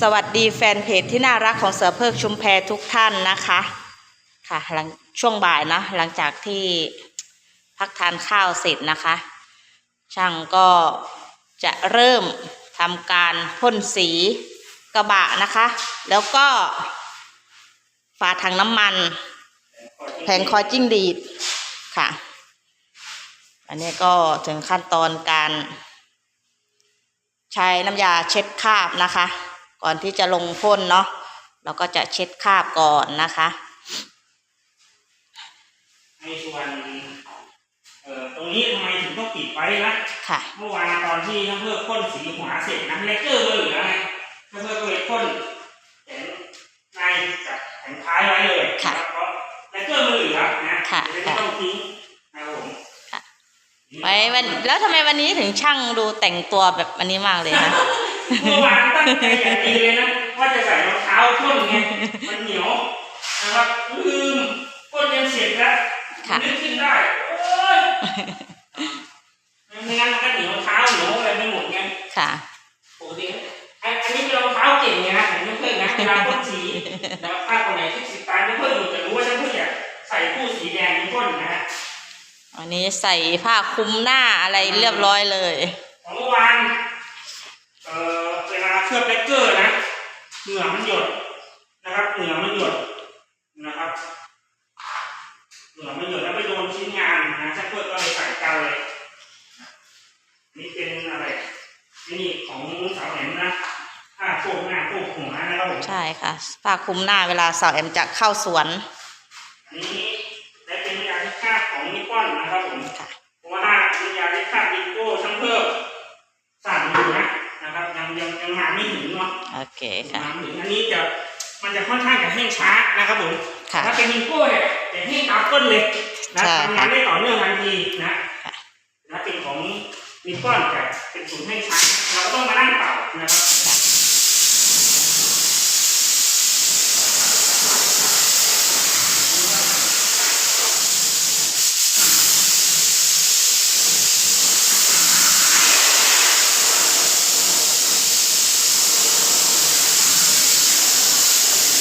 สวัสดีแฟนเพจที่น่ารักของเสือเพิกชุมแพทุกท่านนะคะค่ะหลังช่วงบ่ายนะหลังจากที่พักทานข้าวเสร็จนะคะ ช่างก็จะเริ่มทำการพ่นสีกระบะนะคะ แล้วก็ฝาถังน้ำมันแผงคอยจิ้งดีดค่ะ อันนี้ก็ถึงขั้นตอนการ ใช้น้ำยาเช็ดคราบนะคะ ก่อนที่จะลงพ่นเนาะเราก็จะเช็ดคราบก่อนนะคะในส่วนเอ่อตรงนี้ทำไมถึงต้องปิดไว้นะค่ะเมื่อวานตอนที่ท่านเพื่อพ่นสีหัวเสร็จนะเลกเกอร์ก็เหลือไงท่านเพื่อก็เลยพ่นแผงในกับแผงท้ายไว้เลยค่ะนรับเพราะเลกเกอร์มันเหลือนะค่ะจะได้ไม่ต้องทิ้งนะครับผม ค่ะ ไว้วันแล้วทำไมวันนี้ถึงช่างดูแต่งตัวแบบอันนี้มากเลยคะเมื่อวานตั้งใจอย่างดีเลยนะว่าจะใส่รองเท้าพ่นไงมันเหนียวนะครับลืมพ่นยังเสร็จแล้วค่ะนึกขึ้นได้โอ้ยไม่งั้นมันก็เหนียวเท้าเหนียวอะไรไปหมดไงค่ะปกติไอ้อันนี้เป็นรองเท้าเก่งไงนะผมไม่เพิ่งนะเวลาพ่นสีแล้วถ้าคนไหนที่ติดตามไม่เพิ่งอยู่จะรู้ว่าฉันเพิ่งอยากใส่คู่สีแดงในพ่นนะฮะ อันนี้ใส่ผ้าคลุมหน้าอะไรเรียบร้อยเลยของเมื่อวานเอ่อเวลาเคลือบเลกเกอร์นะเหงื่อมันหยดนะครับเหงื่อมันหยดนะครับเหงื่อมันหยดแล้วไปโดนชิ้นงานนะชักเพื่อก็เลยใส่กันเลย นี่เป็นอะไรนี่ของสาวแหลมนะผ้าโพกหน้าโพกหัวนะครับผมใช่ค่ะผ้าคลุมหน้าเวลาสาวแอมจะเข้าสวนอันนี้ได้เป็นยาที่คาดของนิปปอนนะครับผมค่ะเพราะ ว่าเป็นยาที่คาดดิโก้ช่างเพิ่มสั่งอยู่นะนะครับยังยังยังมาไม่ถึงเนาะโอเคค่ะมาไม่ถึงอันนี้จะมันจะค่อนข้างจะแห้งช้านะครับผมค่ะถ้าเป็นดิโก้เนี่ยจะแห้งตามก้นเลยนะใช่ทำงานได้ต่อเนื่องทันทีนะค่ะนะเป็นของนิปปอนแต่เป็นสูตรแห้งช้าเราก็ต้องมานั่งเป่านะครับ ค่ะ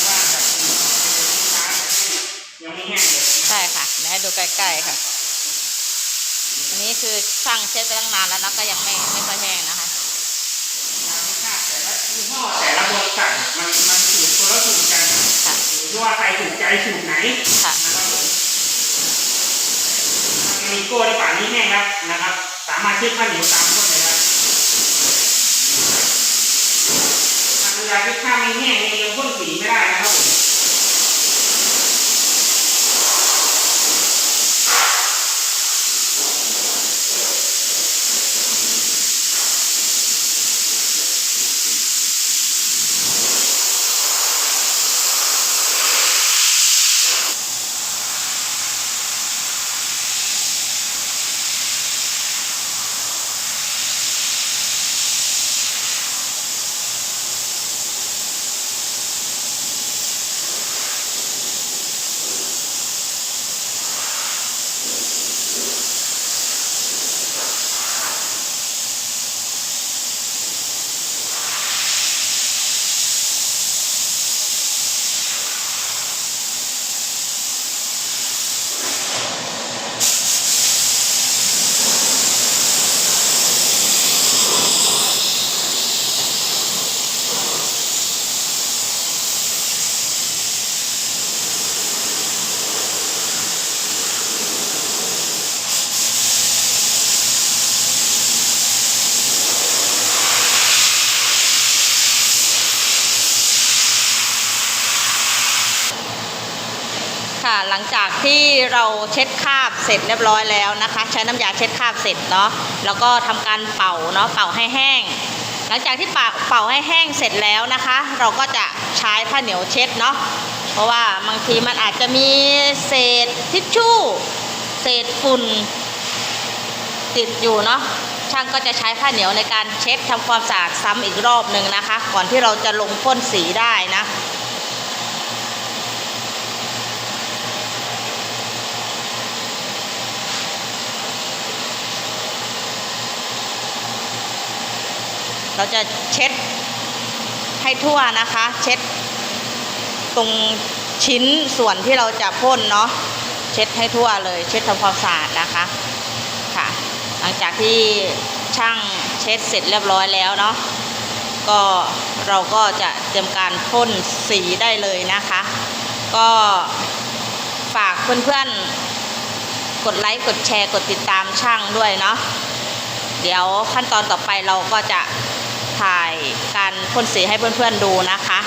ว่าแบบยังไม่แห้งเลย ใช่ค่ะเดี๋ยว ให้ดูใกล้ๆค่ะ อันนี้คือช่างเช็ดไปตั้งนานแล้วเนอะก็ยังไม่ไม่ค่อยแห้งนะคะแต่ละยี่ห้อแต่ละบริษัทมันมันสูตรคนละสูตรกันค่ะหรือว่าใครถูกใจสูตรไหนค่ะนะครับผมมีโก้ในป่านนี้แห้งแล้วนะครับ สามารถเช็ดผ้าเหนียวตามต้นเลยครับทางเวลาที่ข้าไม่แห้งเนี่ยยังพ่นสีไม่ได้นะครับผม หลังจากที่เราเช็ดคราบเสร็จเรียบร้อยแล้วนะคะ ใช้น้ำยาเช็ดคราบเสร็จเนาะแล้วก็ทำการเป่าเนาะเป่าให้แห้ง หลังจากที่เป่าเป่าให้แห้งเสร็จแล้วนะคะ เราก็จะใช้ผ้าเหนียวเช็ดเนาะเพราะว่าบางทีมันอาจจะมีเศษทิชชู่ เศษฝุ่นติดอยู่เนาะช่างก็จะใช้ผ้าเหนียวในการเช็ดทำความสะอาดซ้ำอีกรอบหนึ่งนะคะ ก่อนที่เราจะลงพ่นสีได้นะ เราจะเช็ดให้ทั่วนะคะ เช็ด ตรงชิ้นส่วนที่เราจะพ่นเนาะเช็ดให้ทั่วเลย เช็ดทำความสะอาดนะคะค่ะ หลังจากที่ช่างเช็ดเสร็จเรียบร้อยแล้วเนาะก็เราก็จะเตรียมการพ่นสีได้เลยนะคะ ก็ฝากเพื่อนๆ กดไลค์กดแชร์กดติดตามช่างด้วยเนาะเดี๋ยวขั้นตอนต่อไปเราก็จะ ถ่ายการพ่นสีให้เพื่อนๆดูนะคะ